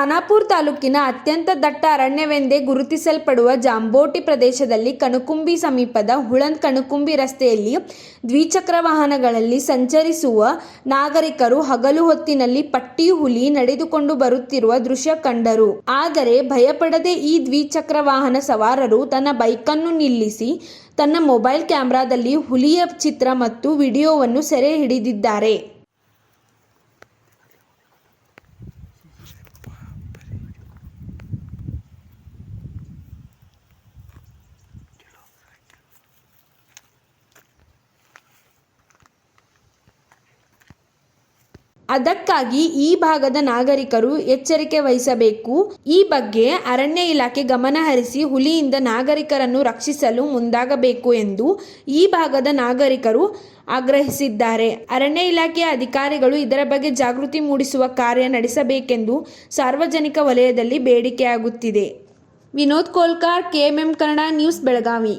ಖಾನಾಪುರ ತಾಲೂಕಿನ ಅತ್ಯಂತ ದಟ್ಟ ಅರಣ್ಯವೆಂದೇ ಗುರುತಿಸಲ್ಪಡುವ ಜಾಂಬೋಟಿ ಪ್ರದೇಶದಲ್ಲಿ ಕಣಕುಂಬಿ ಸಮೀಪದ ಹುಳಂದ್ ಕಣಕುಂಬಿ ರಸ್ತೆಯಲ್ಲಿ ದ್ವಿಚಕ್ರ ವಾಹನಗಳಲ್ಲಿ ಸಂಚರಿಸುವ ನಾಗರಿಕರು ಹಗಲು ಹೊತ್ತಿನಲ್ಲಿ ಪಟ್ಟಿ ಹುಲಿ ನಡೆದುಕೊಂಡು ಬರುತ್ತಿರುವ ದೃಶ್ಯ ಕಂಡರು. ಆದರೆ ಭಯಪಡದೆ ಈ ದ್ವಿಚಕ್ರ ವಾಹನ ಸವಾರರು ತನ್ನ ಬೈಕನ್ನು ನಿಲ್ಲಿಸಿ ತನ್ನ ಮೊಬೈಲ್ ಕ್ಯಾಮೆರಾದಲ್ಲಿ ಹುಲಿಯ ಚಿತ್ರ ಮತ್ತು ವಿಡಿಯೋವನ್ನು ಸೆರೆ ಹಿಡಿದಿದ್ದಾರೆ. ಅದಕ್ಕಾಗಿ ಈ ಭಾಗದ ನಾಗರಿಕರು ಎಚ್ಚರಿಕೆ ವಹಿಸಬೇಕು. ಈ ಬಗ್ಗೆ ಅರಣ್ಯ ಇಲಾಖೆ ಗಮನ ಹರಿಸಿ ಹುಲಿಯಿಂದ ನಾಗರಿಕರನ್ನು ರಕ್ಷಿಸಲು ಮುಂದಾಗಬೇಕು ಎಂದು ಈ ಭಾಗದ ನಾಗರಿಕರು ಆಗ್ರಹಿಸಿದ್ದಾರೆ. ಅರಣ್ಯ ಇಲಾಖೆಯ ಅಧಿಕಾರಿಗಳು ಇದರ ಬಗ್ಗೆ ಜಾಗೃತಿ ಮೂಡಿಸುವ ಕಾರ್ಯ ನಡೆಸಬೇಕೆಂದು ಸಾರ್ವಜನಿಕ ವಲಯದಲ್ಲಿ ಬೇಡಿಕೆಯಾಗುತ್ತಿದೆ. Vinod Kolkar, KMM Kannada news, Belagavi.